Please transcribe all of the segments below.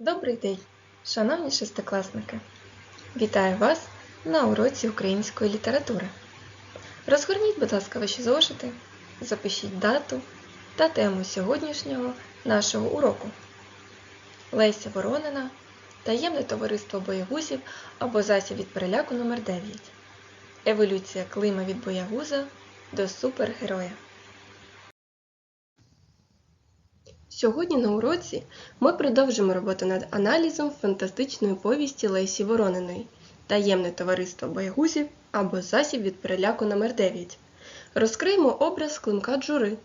Добрий день, шановні шестикласники! Вітаю вас на уроці української літератури. Розгорніть, будь ласка, ваші зошити, запишіть дату та тему сьогоднішнього нашого уроку. Леся Воронина, таємне товариство боягузів або засіб від переляку номер 9 Еволюція клима від боягуза до супергероя. Сьогодні на уроці ми продовжимо роботу над аналізом фантастичної повісті Лесі Ворониної Таємне товариство боягузів або засіб від переляку номер 9 Розкриємо образ Климка Джури,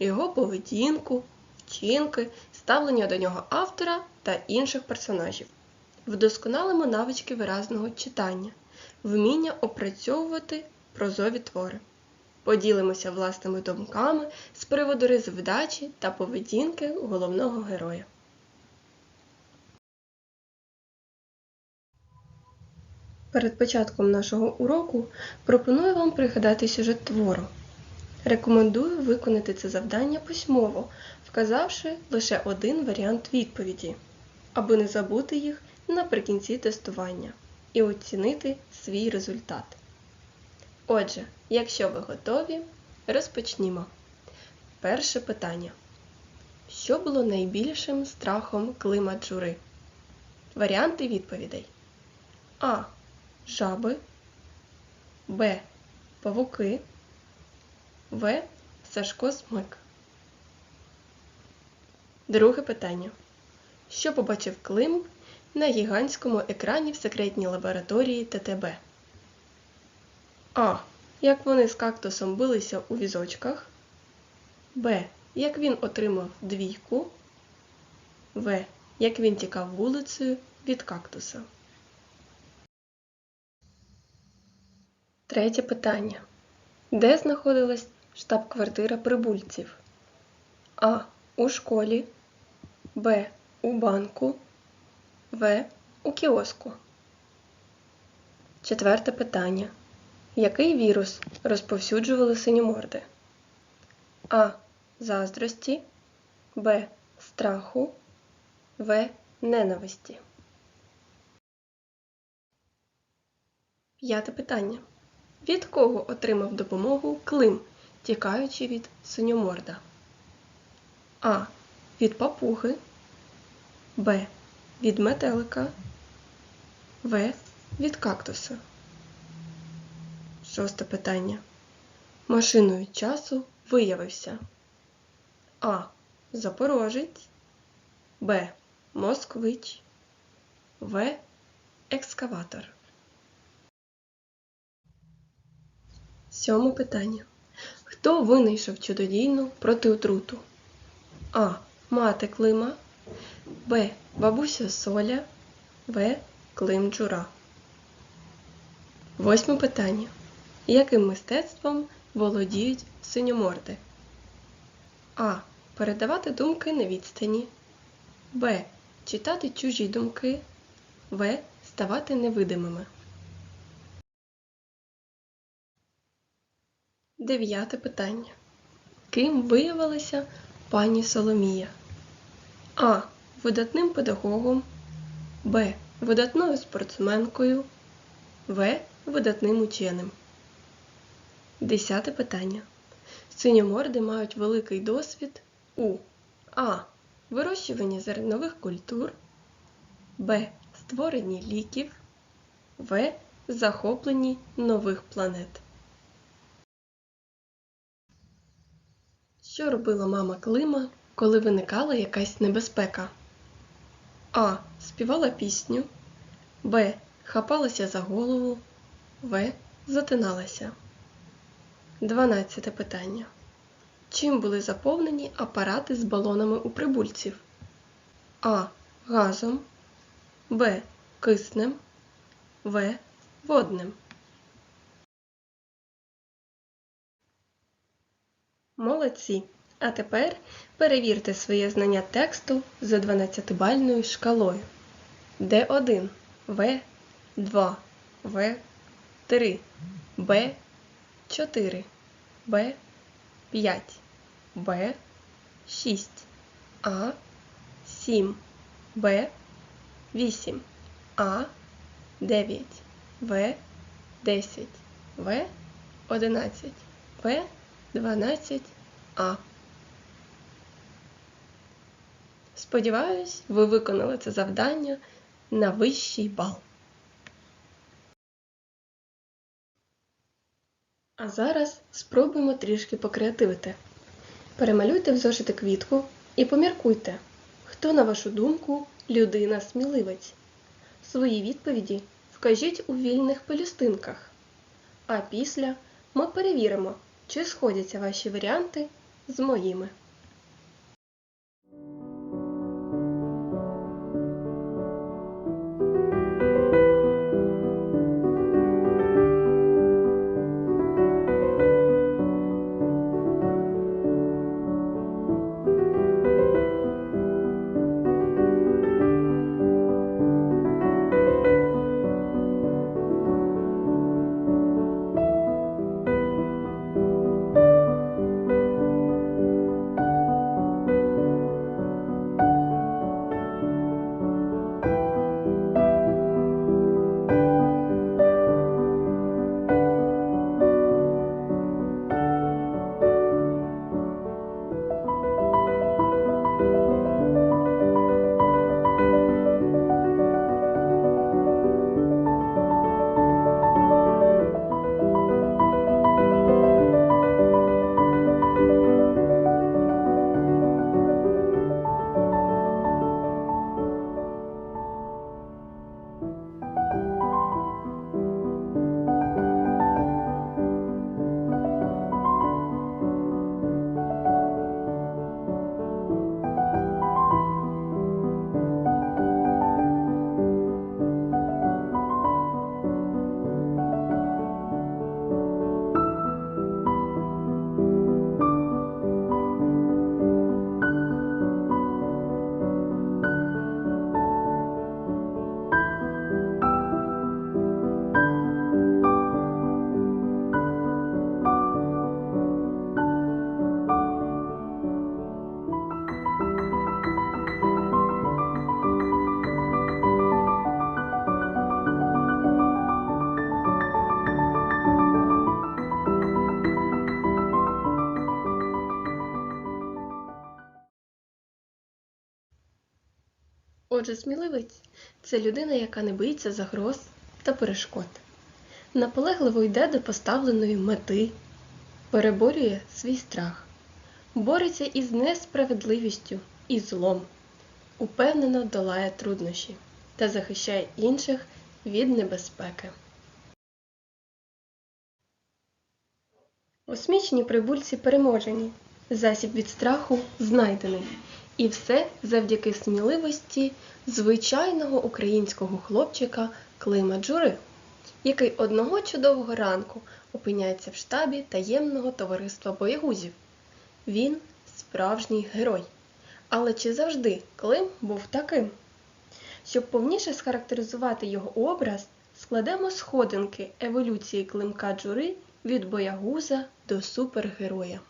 його поведінку, вчинки, ставлення до нього автора та інших персонажів. Вдосконалимо навички виразного читання, вміння опрацьовувати прозові твори. Поділимося власними думками з приводу розвдачі та поведінки головного героя. Перед початком нашого уроку пропоную вам пригадати сюжет твору. Рекомендую виконати це завдання письмово, вказавши лише один варіант відповіді, аби не забути їх наприкінці тестування і оцінити свій результат. Отже, якщо ви готові, розпочнімо. Перше питання. Що було найбільшим страхом Клима Джури? Варіанти відповідей: А. Жаби, Б. Павуки, В. Сашко Смик. Друге питання. Що побачив Клим на гігантському екрані в секретній лабораторії ТТБ? А. Як вони з кактусом билися у візочках. Б. Як він отримав двійку. В. Як він тікав вулицею від кактуса. Третє питання. Де знаходилась штаб-квартира прибульців? А. У школі. Б. У банку. В. У кіоску. Четверте питання. Який вірус розповсюджували синьоморди? А. Заздрості, Б. Страху, В. Ненависті. П'яте питання. Від кого отримав допомогу Клим, тікаючи від синьоморда? А. Від папуги, Б. Від метелика, В. Від кактуса. Шосте питання. Машиною часу виявився А. Запорожець, Б. Москвич, В. Екскаватор. Сьоме питання. Хто винайшов чудодійну протиотруту? А. Мати Клима, Б. Бабуся Соля, В. Клим Джура. Восьме питання. Яким мистецтвом володіють синьоморди? А. Передавати думки на відстані. Б. Читати чужі думки. В. Ставати невидимими. Дев'яте питання. Ким виявилася пані Соломія? А. Видатним педагогом. Б. Видатною спортсменкою. В. Видатним ученим. Десяте питання. Синьоморди мають великий досвід у А. Вирощуванні зернових культур, Б. Створенні ліків, В. Захопленні нових планет. Що робила мама Клима, коли виникала якась небезпека? А. Співала пісню, Б. Хапалася за голову, В. Затиналася. Дванадцяте питання. Чим були заповнені апарати з балонами у прибульців? А. Газом, Б. Киснем, В. Водним. Молодці! А тепер перевірте своє знання тексту за 12-бальною шкалою. Д1, В2, В3, Б4, Б5, Б6, А7, Б8, 8, А, 9, В, 10, В, 11, П, 12, А. Сподіваюсь, ви виконали це завдання на вищий бал. А зараз спробуємо трішки покреативити. Перемалюйте в зошити квітку і поміркуйте, хто, на вашу думку, людина-сміливець. Свої відповіді вкажіть у вільних пелюстинках. А після ми перевіримо, чи сходяться ваші варіанти з моїми. Отже, сміливець це людина, яка не боїться загроз та перешкод, наполегливо йде до поставленої мети, переборює свій страх, бореться із несправедливістю і злом, упевнено долає труднощі та захищає інших від небезпеки. Осмічені прибульці переможені, засіб від страху знайдений. І все завдяки сміливості звичайного українського хлопчика Клима Джури, який одного чудового ранку опиняється в штабі таємного товариства боєгузів. Він справжній герой. Але чи завжди Клим був таким? Щоб повніше схарактеризувати його образ, складемо сходинки еволюції Климка Джури від боягуза до супергероя.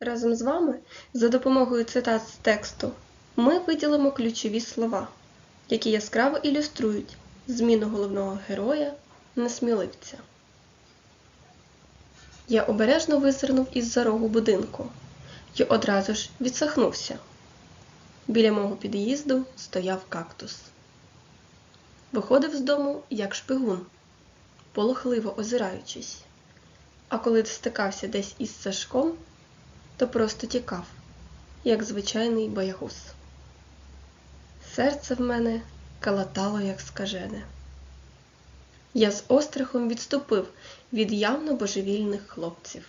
Разом з вами, за допомогою цитат з тексту, ми виділимо ключові слова, які яскраво ілюструють зміну головного героя на сміливця. Я обережно визирнув із за рогу будинку і одразу ж відсахнувся. Біля мого під'їзду стояв кактус. Виходив з дому як шпигун, полохливо озираючись, а коли стикався десь із Сашком, то просто тікав, як звичайний боягуз. Серце в мене калатало, як скажене. Я з острахом відступив від явно божевільних хлопців.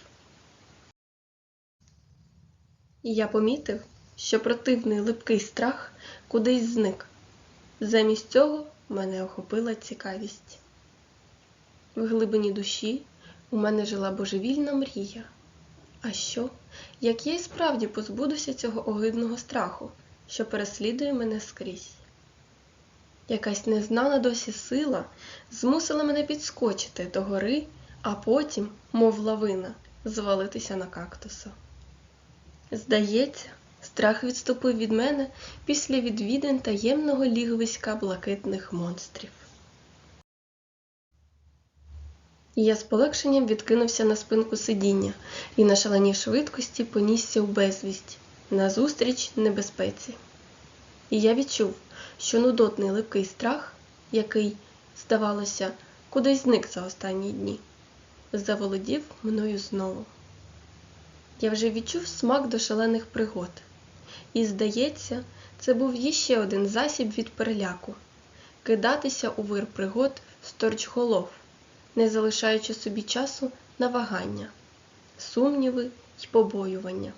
І я помітив, що противний липкий страх кудись зник. Замість цього мене охопила цікавість. В глибині душі у мене жила божевільна мрія. А що, як я й справді позбудуся цього огидного страху, що переслідує мене скрізь? Якась незнана досі сила змусила мене підскочити до гори, а потім, мов лавина, звалитися на кактуса. Здається, Страх відступив від мене після відвідин таємного лігвиська блакитних монстрів. Я з полегшенням відкинувся на спинку сидіння і на шаленій швидкості понісся у безвість назустріч небезпеці. І я відчув, що нудотний липкий страх, який, здавалося, кудись зник за останні дні, заволодів мною знову. Я вже відчув смак до шалених пригод. І, здається, це був іще один засіб від переляку кидатися у вир пригод сторч голов, не залишаючи собі часу на вагання, сумніви й побоювання.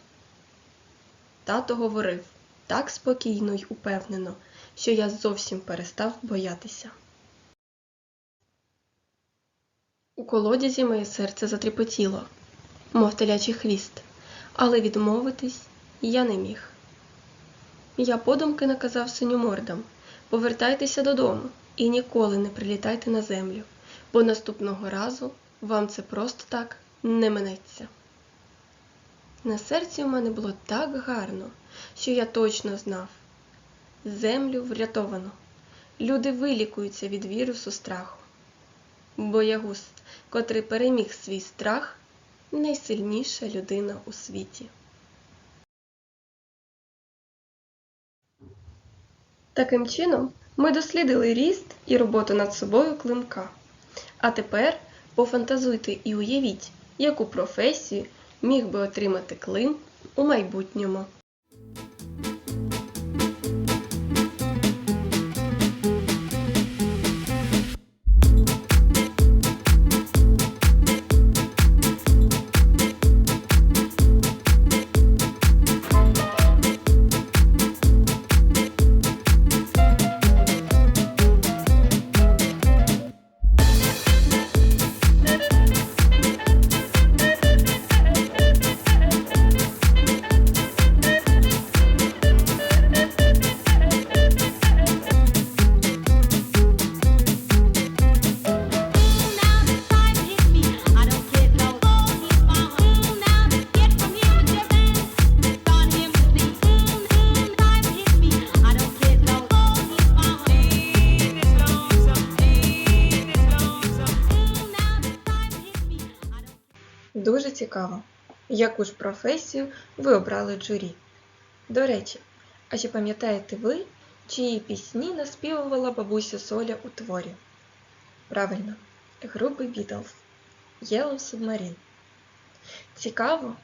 Тато говорив так спокійно й упевнено, що я зовсім перестав боятися. У колодязі моє серце затріпотіло, мов телячий хвіст, але відмовитись я не міг. Я подумки наказав синьомордам повертайтеся додому і ніколи не прилітайте на землю, бо наступного разу вам це просто так не минеться. На серці у мене було так гарно, що я точно знав землю врятовано. Люди вилікуються від вірусу страху. Боягуз, котрий переміг свій страх, найсильніша людина у світі. Таким чином, ми дослідили ріст і роботу над собою климка. А тепер пофантазуйте і уявіть, яку професію міг би отримати клим у майбутньому. Цікаво, яку ж професію ви обрали журі. До речі, а чи пам'ятаєте ви, чиї пісні наспівувала бабуся Соля у творі? Правильно, групи Beatles Yellow Submarine. Цікаво,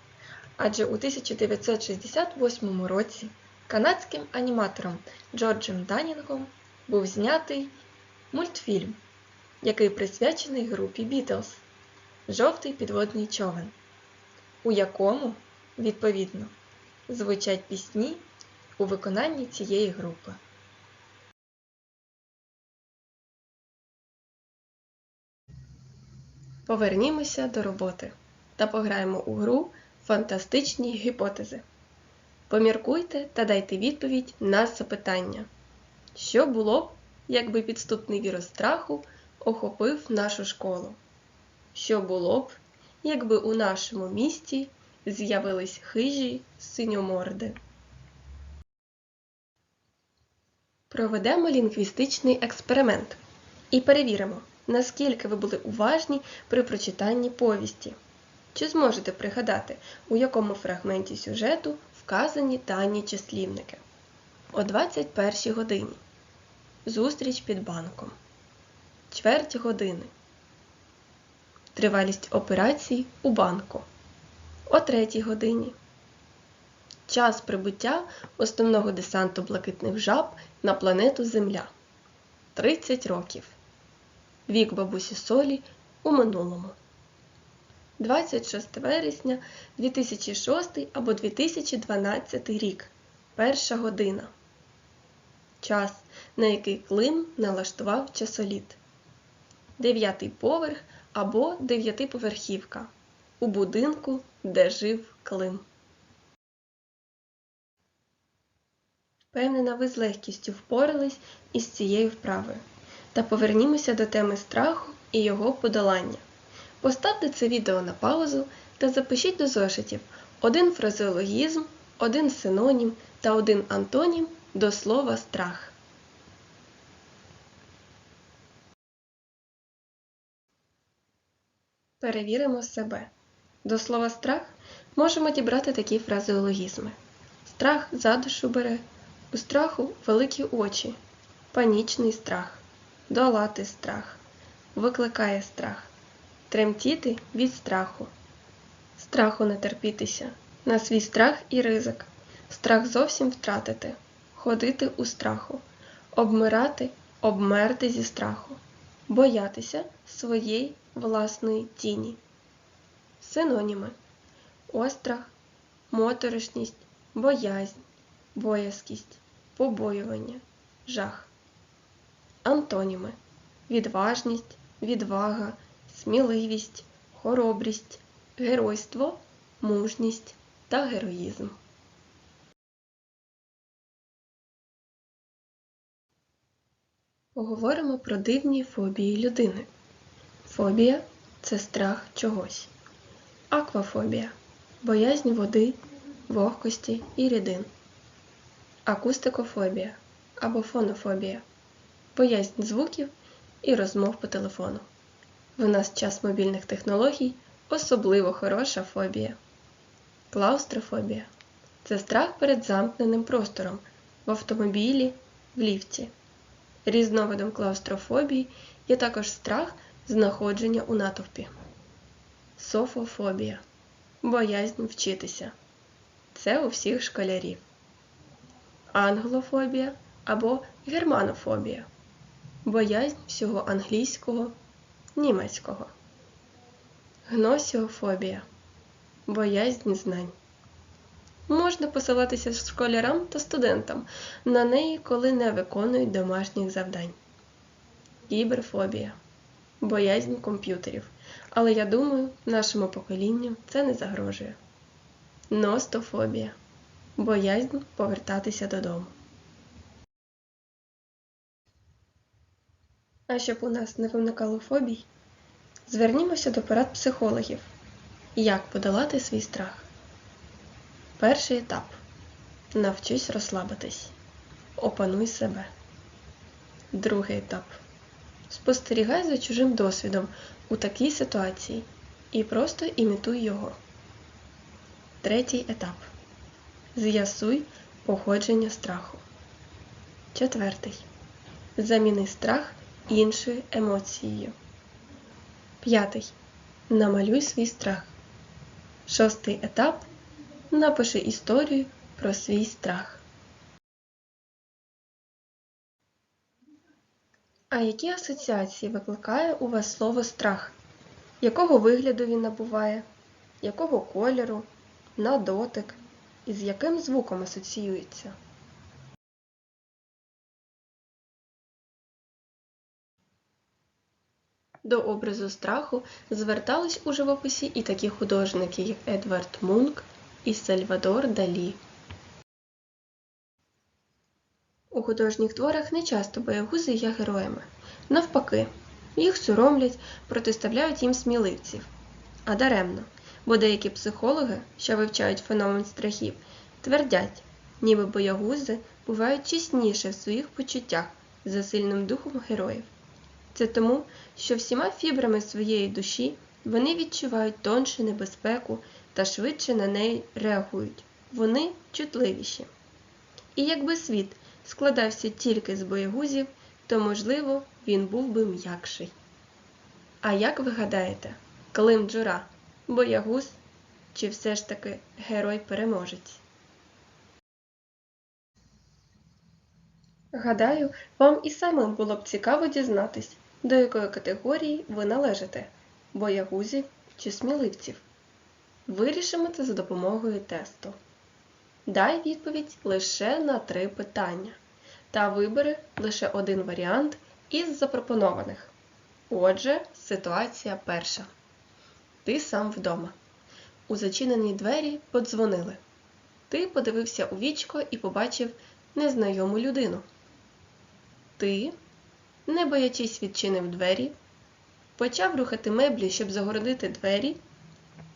адже у 1968 році канадським аніматором Джорджем Данінгом був знятий мультфільм, який присвячений групі Beatles Жовтий підводний човен, у якому, відповідно, звучать пісні у виконанні цієї групи. Повернімося до роботи та пограємо у гру Фантастичні гіпотези. Поміркуйте та дайте відповідь на запитання. Що було б, якби підступний вірус страху охопив нашу школу? Що було б, якби у нашому місті з'явились хижі синьоморди? Проведемо лінгвістичний експеримент і перевіримо, наскільки ви були уважні при прочитанні повісті. Чи зможете пригадати, у якому фрагменті сюжету вказані дані числівники? О 21 годині. Зустріч під банком. Чверть години. Тривалість операцій у банку. О 3 годині. Час прибуття основного десанту блакитних жаб на планету Земля 30 років. Вік бабусі Солі у минулому. 26 вересня 2006 або 2012 рік. Перша година. Час, на який Клим налаштував часоліт. Дев'ятий поверх або дев'ятиповерхівка. У будинку, де жив Клим. Впевнена, ви з легкістю впорались із цією вправою. Та повернімося до теми страху і його подолання. Поставте це відео на паузу та запишіть до зошитів один фразеологізм один синонім та один антонім до слова страх. Перевіримо себе. До слова страх можемо дібрати такі фразеологізми. Страх за душу бере, у страху великі очі, панічний страх, долати страх, викликає страх, тремтіти від страху, страху не терпітися, на свій страх і ризик, страх зовсім втратити, ходити у страху, обмирати, обмерти зі страху, боятися своєї власної тіні. Синоніми острах, моторошність, боязнь, боязкість, побоювання, жах. Антоніми відважність, відвага, сміливість, хоробрість, геройство, мужність та героїзм. Поговоримо про дивні фобії людини. Фобія це страх чогось. Аквафобія боязнь води, вогкості і рідин. Акустикофобія або фонофобія боязнь звуків і розмов по телефону. В нас час мобільних технологій особливо хороша фобія. Клаустрофобія це страх перед замкненим простором в автомобілі, в ліфті. Різновидом клаустрофобії є також страх знаходження у натовпі. Софофобія боязнь вчитися. Це у всіх школярів. Англофобія або германофобія боязнь всього англійського, німецького. Гносіофобія боязнь знань. Можна посилатися школярам та студентам на неї, коли не виконують домашніх завдань. Кіберфобія боязнь комп'ютерів. Але я думаю, нашому поколінню це не загрожує. Ностофобія боязнь повертатися додому. А щоб у нас не виникало фобій, звернімося до порад психологів. Як подолати свій страх? Перший етап. Навчись розслабитись. Опануй себе. Другий етап. Спостерігай за чужим досвідом у такій ситуації і просто імітуй його. Третій етап. З'ясуй походження страху. Четвертий. Заміни страх іншою емоцією. П'ятий. Намалюй свій страх. Шостий етап. Напиши історію про свій страх. А які асоціації викликає у вас слово страх? Якого вигляду він набуває? Якого кольору? На дотик? І з яким звуком асоціюється? До образу страху звертались у живописі і такі художники, як Едвард Мунк і Сальвадор Далі. У художніх творах не часто боягузи є героями. Навпаки, їх соромлять, протиставляють їм сміливців. А даремно, бо деякі психологи, що вивчають феномен страхів, твердять, ніби боягузи бувають чесніше в своїх почуттях за сильним духом героїв. Це тому, що всіма фібрами своєї душі вони відчувають тонше небезпеку та швидше на неї реагують. Вони чутливіші. І якби світ складався тільки з боягузів, то, можливо, він був би м'якший. А як ви гадаєте, Клим Джура боягуз чи все ж таки герой-переможець? Гадаю, вам і самим було б цікаво дізнатись, до якої категорії ви належите боягузів чи сміливців. Вирішимо це за допомогою тесту. Дай відповідь лише на три питання та вибери лише один варіант із запропонованих. Отже, ситуація перша. Ти сам вдома. У зачинені двері подзвонили. Ти подивився у вічко і побачив незнайому людину. Ти, не боячись відчинив двері, почав рухати меблі, щоб загородити двері,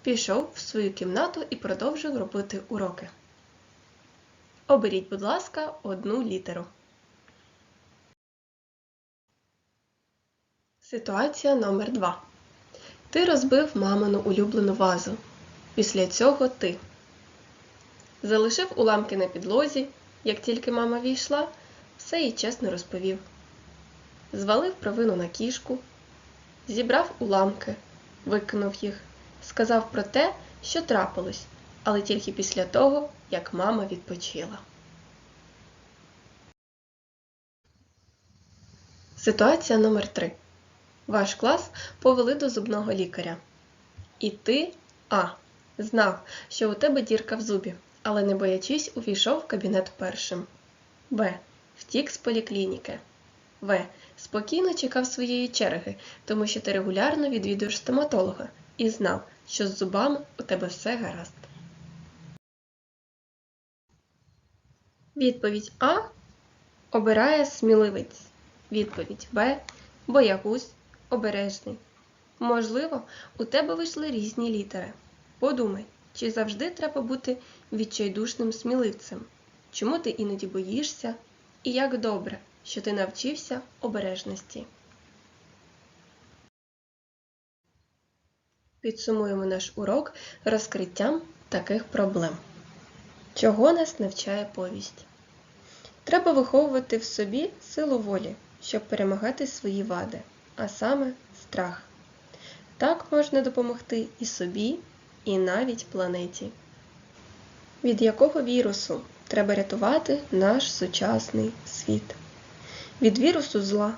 пішов в свою кімнату і продовжив робити уроки. Оберіть, будь ласка, одну літеру. Ситуація номер 2 Ти розбив мамину улюблену вазу. Після цього ти залишив уламки на підлозі, як тільки мама війшла, все їй чесно розповів. Звалив провину на кішку, зібрав уламки, викинув їх, сказав про те, що трапилось, але тільки після того, як мама відпочила. Ситуація номер 3 Ваш клас повели до зубного лікаря. І ти, А, знав, що у тебе дірка в зубі, але не боячись увійшов в кабінет першим. Б. Втік з поліклініки. В. Спокійно чекав своєї черги, тому що ти регулярно відвідуєш стоматолога і знав, що з зубами у тебе все гаразд. Відповідь А обирає сміливець. Відповідь Б боягуз, обережний. Можливо, у тебе вийшли різні літери. Подумай, чи завжди треба бути відчайдушним сміливцем? Чому ти іноді боїшся? І як добре, що ти навчився обережності. Підсумуємо наш урок розкриттям таких проблем. Чого нас навчає повість? Треба виховувати в собі силу волі, щоб перемагати свої вади, а саме страх. Так можна допомогти і собі, і навіть планеті. Від якого вірусу треба рятувати наш сучасний світ? Від вірусу зла,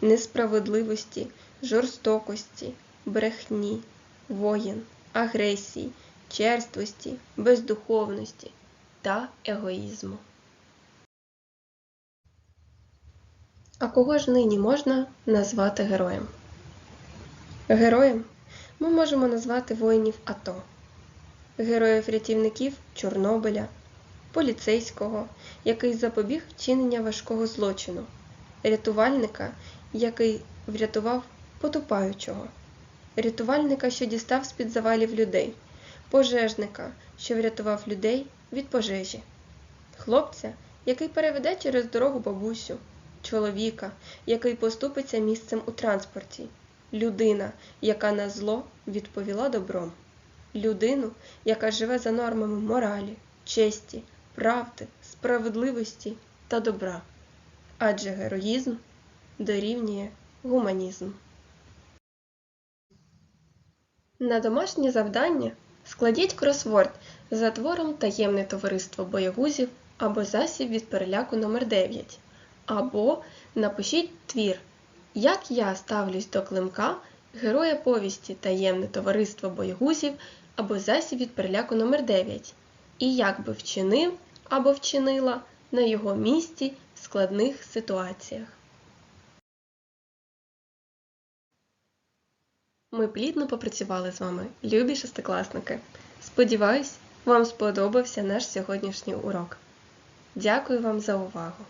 несправедливості, жорстокості, брехні, воїн, агресії, черствості, бездуховності та егоїзму. А кого ж нині можна назвати героєм? Героєм ми можемо назвати воїнів АТО, героїв-рятівників Чорнобиля, поліцейського, який запобіг вчинення важкого злочину, рятувальника, який врятував потопаючого, рятувальника, що дістав з-під завалів людей, пожежника, що врятував людей від пожежі, хлопця, який переведе через дорогу бабусю, чоловіка, який поступиться місцем у транспорті, людина, яка на зло відповіла добром, людину, яка живе за нормами моралі, честі, правди, справедливості та добра. Адже героїзм дорівнює гуманізм. На домашнє завдання складіть кросворд за твором Таємне товариство боягузів або засіб від переляку номер 9 або напишіть твір Як я ставлюсь до климка героя повісті Таємне товариство боягузів або засіб від переляку номер 9 і як би вчинив або вчинила на його місці в складних ситуаціях. Ми плідно попрацювали з вами, любі шестикласники. Сподіваюсь, вам сподобався наш сьогоднішній урок. Дякую вам за увагу!